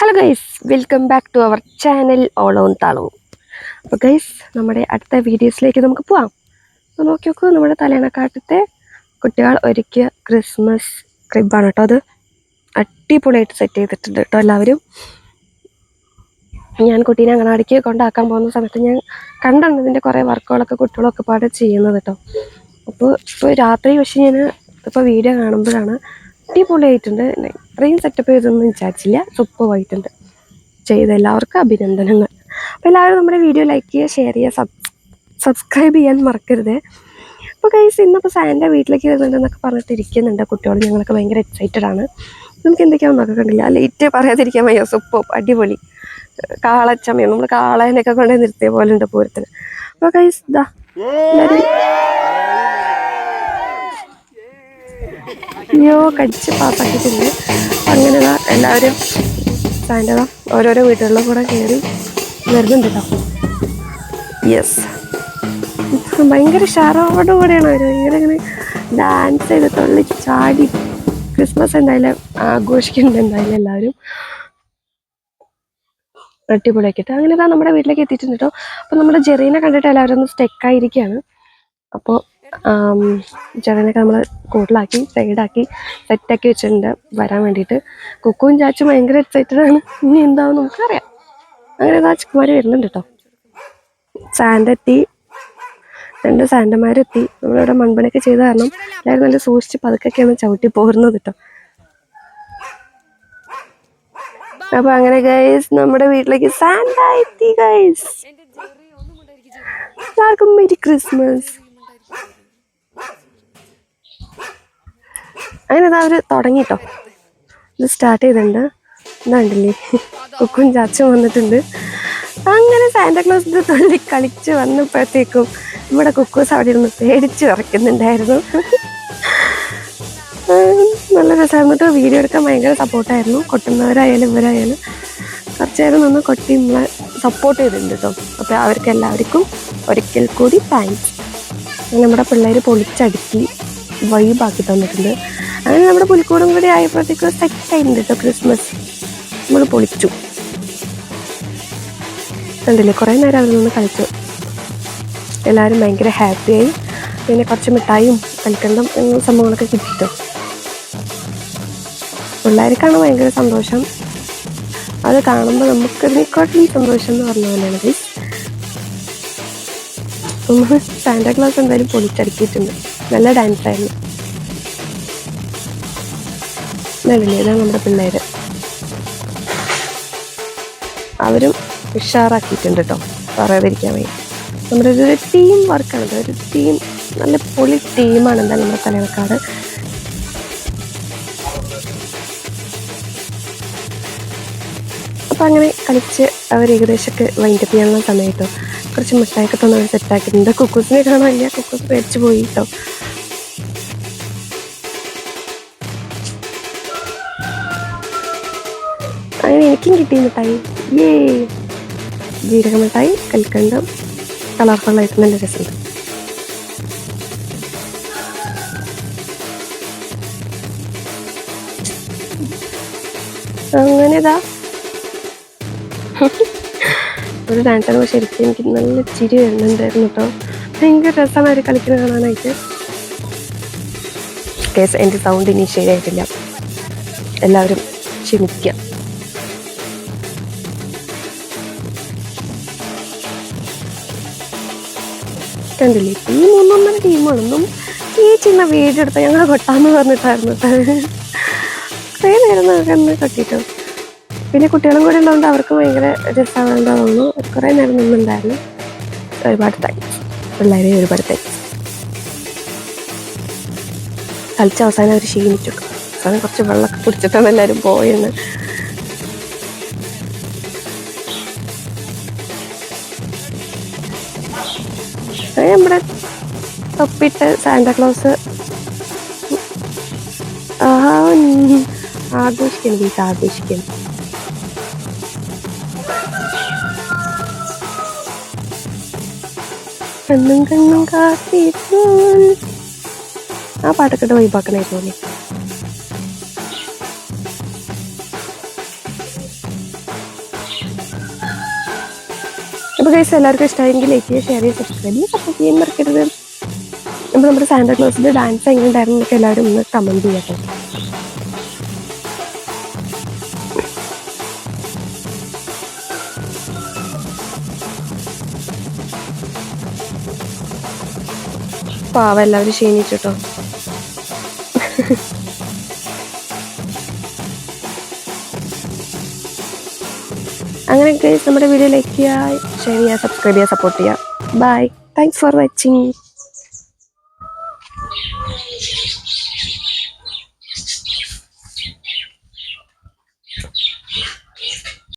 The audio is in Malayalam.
Hello guys welcome back to our channel on താളവും അപ്പോൾ ഗൈസ് നമ്മുടെ അടുത്ത വീഡിയോസിലേക്ക് നമുക്ക് പോവാം. അപ്പോൾ നോക്കി നോക്കൂ നമ്മുടെ തലേണക്കാട്ടത്തെ കുട്ടികൾ ഒരുക്കിയ ക്രിസ്മസ് ക്രിബാണ് കേട്ടോ അത്. അടിപൊളിയായിട്ട് സെറ്റ് ചെയ്തിട്ടുണ്ട് കേട്ടോ എല്ലാവരും. ഞാൻ കുട്ടീനെ അങ്ങനാടിക്ക് കൊണ്ടാക്കാൻ പോകുന്ന സമയത്ത് ഞാൻ കണ്ടാണ് ഇതിന്റെ കുറേ വർക്കുകളൊക്കെ കുട്ടികളൊക്കെ പാടെ ചെയ്യുന്നത് കേട്ടോ. അപ്പോൾ ഇപ്പോൾ രാത്രി പക്ഷേ ഞാൻ ഇപ്പോൾ വീഡിയോ കാണുമ്പോഴാണ് അടിപൊളിയായിട്ടുണ്ട്. ഇത്രയും സെറ്റപ്പ് ചെയ്തൊന്നും വിചാരിച്ചില്ല. സൂപ്പറായിട്ടുണ്ട് ചെയ്ത എല്ലാവർക്കും അഭിനന്ദനങ്ങൾ. അപ്പോൾ എല്ലാവരും നമ്മുടെ വീഡിയോ ലൈക്ക് ചെയ്യുക ഷെയർ ചെയ്യുക സബ് സബ്സ്ക്രൈബ് ചെയ്യാൻ മറക്കരുത്. അപ്പോൾ കൈസ് ഇന്നിപ്പോൾ സാന്റെ വീട്ടിലേക്ക് വരുന്നുണ്ടെന്നൊക്കെ പറഞ്ഞിട്ട് ഇരിക്കുന്നുണ്ട് കുട്ടികൾ ഞങ്ങളൊക്കെ ഭയങ്കര എക്സൈറ്റഡ് ആണ്. നമുക്ക് എന്തൊക്കെയാണെന്ന് നമുക്ക് കണ്ടില്ല. ലേറ്റ് പറയാതിരിക്കാൻ വയ്യ. സൂപ്പർ അടിപൊളി. കാളച്ചമയം നമ്മൾ കാളേനൊക്കെ കൊണ്ടുപോയി നിർത്തിയ പോലെ ഉണ്ട് പൂരത്തിന്. അപ്പോൾ കൈസ് ഇതാ അയ്യോ കടിച്ച് പാസ്സാക്കിയിട്ടുണ്ട് അങ്ങനെ എല്ലാവരും സാന്റെ ദാ ഓരോരോ വീട്ടുകളിലും കൂടെ കയറി വരുന്നുണ്ട് കേട്ടോ യെസ് ഭയങ്കര ഷാറോടെ കൂടെയാണ് അവർ ഭയങ്കര ഇങ്ങനെ ഡാൻസ് ചെയ്ത് തുള്ളി ചാടി ക്രിസ്മസ് എന്തായാലും ആഘോഷിക്കുന്നുണ്ട് എന്തായാലും എല്ലാവരും. അടിപൊളിയാക്കിയിട്ട്. അങ്ങനെ ഇതാ നമ്മുടെ വീട്ടിലേക്ക് എത്തിയിട്ടുണ്ട് കേട്ടോ അപ്പോൾ നമ്മുടെ ജെറീനെ കണ്ടിട്ട് എല്ലാവരും ഒന്ന് സ്റ്റെക്കായിരിക്കുകയാണ് അപ്പോൾ ജെറീനൊക്കെ നമ്മൾ കൂടുതലാക്കി സൈഡാക്കി സെറ്റാക്കി വെച്ചിട്ടുണ്ട് വരാൻ വേണ്ടിയിട്ട്. കുക്കും ചാച്ചും ഭയങ്കര എക്സൈറ്റഡ് ആണ്. ഇനി എന്താവും നമുക്കറിയാം. അങ്ങനെ ചിക്കുമാർ വരുന്നുണ്ട് കേട്ടോ. സാൻഡ് എത്തി രണ്ട് സാൻഡന്മാരെത്തി നമ്മളിവിടെ മൺപണിയൊക്കെ ചെയ്ത കാരണം എല്ലാവരും നല്ല സൂക്ഷിച്ച് പതുക്കൊക്കെയാണ് ചവിട്ടി പോരുന്നത് കേട്ടോ. അപ്പൊ അങ്ങനെ ഗൈസ് നമ്മുടെ വീട്ടിലേക്ക് സാൻഡായി ഗൈസ് എല്ലാവർക്കും മെരി ക്രിസ്മസ് അങ്ങനെ അവർ തുടങ്ങിട്ടോ? ഇത് സ്റ്റാർട്ട് ചെയ്തിട്ടുണ്ട്. എന്താണ്ടില്ലേ കുക്കും ചാച്ചും വന്നിട്ടുണ്ട്. അങ്ങനെ സാന്റാക്ലോസിന്റെ തുള്ളി കളിച്ച് വന്നപ്പോഴത്തേക്കും നമ്മുടെ കുക്കൂസ് അവിടെ ഇരുന്ന് പേടിച്ച് വിറയ്ക്കുന്നുണ്ടായിരുന്നു. നല്ല രസമായിരുന്നു വീഡിയോ എടുക്കാൻ ഭയങ്കര സപ്പോർട്ടായിരുന്നു. കൊട്ടുന്നവരായാലും ഇവരായാലും. കുറച്ച് നേരം നിന്ന് കൊട്ടി നമ്മളെ സപ്പോർട്ട് ചെയ്തിട്ടുണ്ട് കേട്ടോ. അപ്പോൾ അവർക്ക് എല്ലാവർക്കും ഒരിക്കൽ കൂടി താങ്ക്സ് നമ്മുടെ പിള്ളേർ പൊളിച്ചടുക്കി വൈബാക്കി തന്നിട്ടുണ്ട്. അങ്ങനെ നമ്മുടെ പുൽക്കൂടും കൂടി ആയപ്പോഴത്തേക്കും സെറ്റ് ആയിട്ടുണ്ട് കേട്ടോ ക്രിസ്മസ് നമ്മൾ പൊളിച്ചു. കണ്ടില്ലേ? കുറേ നേരം അവിടെ നിന്ന് കളിച്ചു എല്ലാവരും ഭയങ്കര ഹാപ്പിയായി പിന്നെ കുറച്ച് മിഠായും കൽക്കണ്ടം എന്ന സംഭവങ്ങളൊക്കെ കിട്ടിട്ടോ. പിള്ളേർക്കാണ് ഭയങ്കര സന്തോഷം. അത് കാണുമ്പോൾ നമുക്ക് ഇതിനെക്കാട്ടിലും സന്തോഷം എന്ന് പറഞ്ഞ പോലെയാണ് ഗൈസ് സാന്റാ ക്ലാസ് എന്തായാലും പൊളിച്ചടുക്കിയിട്ടുണ്ട്. നല്ല ഡാൻസ് ആയിരുന്നു. നല്ലില്ലേ ഇതാണ് നമ്മുടെ പിള്ളേര്. അവരും ഉഷാറാക്കിയിട്ടുണ്ട് കേട്ടോ പറയാതിരിക്കാൻ വേണ്ടി നമ്മുടെ ഒരു ടീം വർക്കാണ്. ഒരു ടീം നല്ല പൊളി ടീമാണ് എന്തായാലും നമ്മുടെ തലയണക്കാട് അപ്പം അങ്ങനെ കളിച്ച് അവർ ഏകദേശമൊക്കെ വൈൻഡപ്പ് ചെയ്യാനുള്ള സമയത്തോ കുറച്ച് മിഠായിയൊക്കെ തന്നെ അവർ സെറ്റാക്കിയിട്ടുണ്ട് കുക്കൂസിനെ കാണാനില്ല കുക്കൂസ് പേടിച്ച് പോയി കേട്ടോ എനിക്കും കിട്ടി മിഠായി ഏ ജീരക മിഠായി കൽക്കണ്ടം കളർഫുള്ളായിട്ട് നല്ല രസമുണ്ട് അങ്ങനെ ഇതാ ഒരു ഡാൻസാണ് പക്ഷെ ശരിക്കും എനിക്ക് നല്ല ചിരി വരുന്നുണ്ടായിരുന്നു കേട്ടോ. ഭയങ്കര രസമാണ് അവർ കളിക്കുന്നത് കാണാനായിട്ട്. കേസ് എന്റെ സൗണ്ട് ഇനി ശരിയായിട്ടില്ല. എല്ലാവരും ക്ഷമിക്കുക കണ്ടില്ലേ? ഈ മൂന്നൊന്നര ടീമാണെന്നും ഈ ചിന്ന വീഡിയോ എടുത്ത ഞങ്ങൾ കൊട്ടാന്ന് പറഞ്ഞിട്ടായിരുന്നു കുറേ നേരം കണ്ണ് കട്ടിട്ടോ പിന്നെ കുട്ടികളും കൂടെ ഉള്ളതുകൊണ്ട് അവർക്ക് ഭയങ്കര രസമാണെന്ന് കുറേ നേരം നിന്നുണ്ടായിരുന്നു. ഒരുപാട് താങ്ക്സ് പിള്ളേരെ ഒരുപാട് താങ്ക്സ് കളിച്ച അവസാനം അവർ ക്ഷീണിച്ചു. അവസാനം കുറച്ച് വെള്ളമൊക്കെ കുടിച്ചിട്ടാണ് എല്ലാവരും പോയെന്ന്. നമ്മുടെ തൊപ്പിട്ട് സാന്റാക്ലോസ് ആ ആഘോഷിക്കണം വീട്ട് ആഘോഷിക്കണം. കണ്ണും കണ്ണും കാത്തിരുന്നു ആ പാട്ടൊക്കെ ഇട്ട് അപ്പോൾ ഗൈസ് എല്ലാവർക്കും ഇഷ്ടമായെങ്കിൽ ലൈക്ക് ചെയ്യുക ഷെയർ ചെയ്യുക സബ്സ്ക്രൈബ് ചെയ്യുക സപ്പോർട്ട് ചെയ്യാൻ മറക്കരുത്. അപ്പോൾ നമ്മുടെ സാന്റാ ക്ലോസിന്റെ ഡാൻസ് എങ്ങനെ ഉണ്ടായിരുന്നു എന്നൊക്കെ എല്ലാവരും ഒന്ന് കമന്റ് ചെയ്യട്ടെ പാവം എല്ലാവരും ക്ഷീണിച്ചിട്ടോ അങ്ങനെ നമ്മുടെ വീഡിയോ ലൈക്ക് ചെയ്യുക ഷെയർ ചെയ്യുക സബ്സ്ക്രൈബ് ചെയ്യുക സപ്പോർട്ട് ചെയ്യുക. Bye thanks for watching